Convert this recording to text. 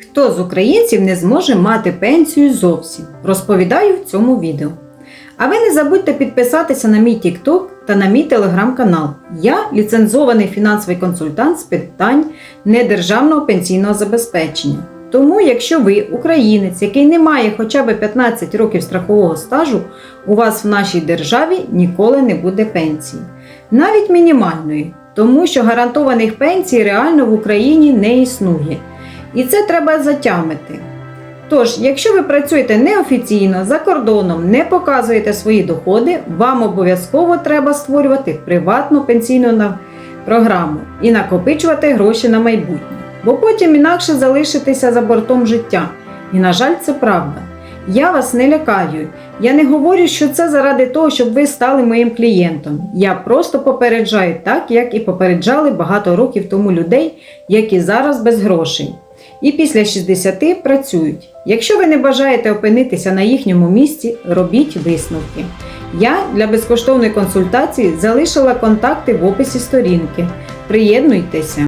Хто з українців не зможе мати пенсію зовсім? Розповідаю в цьому відео. А ви не забудьте підписатися на мій TikTok та на мій телеграм-канал. Я ліцензований фінансовий консультант з питань недержавного пенсійного забезпечення. Тому, якщо ви українець, який не має хоча б 15 років страхового стажу, у вас в нашій державі ніколи не буде пенсії, навіть мінімальної, тому що гарантованих пенсій реально в Україні не існує. І це треба затямити. Тож, якщо ви працюєте неофіційно за кордоном, не показуєте свої доходи, вам обов'язково треба створювати приватну пенсійну програму і накопичувати гроші на майбутнє, бо потім інакше залишитеся за бортом життя. І, на жаль, це правда. Я вас не лякаю. Я не говорю, що це заради того, щоб ви стали моїм клієнтом. Я просто попереджаю так, як і попереджали багато років тому людей, які зараз без грошей і після 60 працюють. Якщо ви не бажаєте опинитися на їхньому місці, робіть висновки. Я для безкоштовної консультації залишила контакти в описі сторінки. Приєднуйтеся.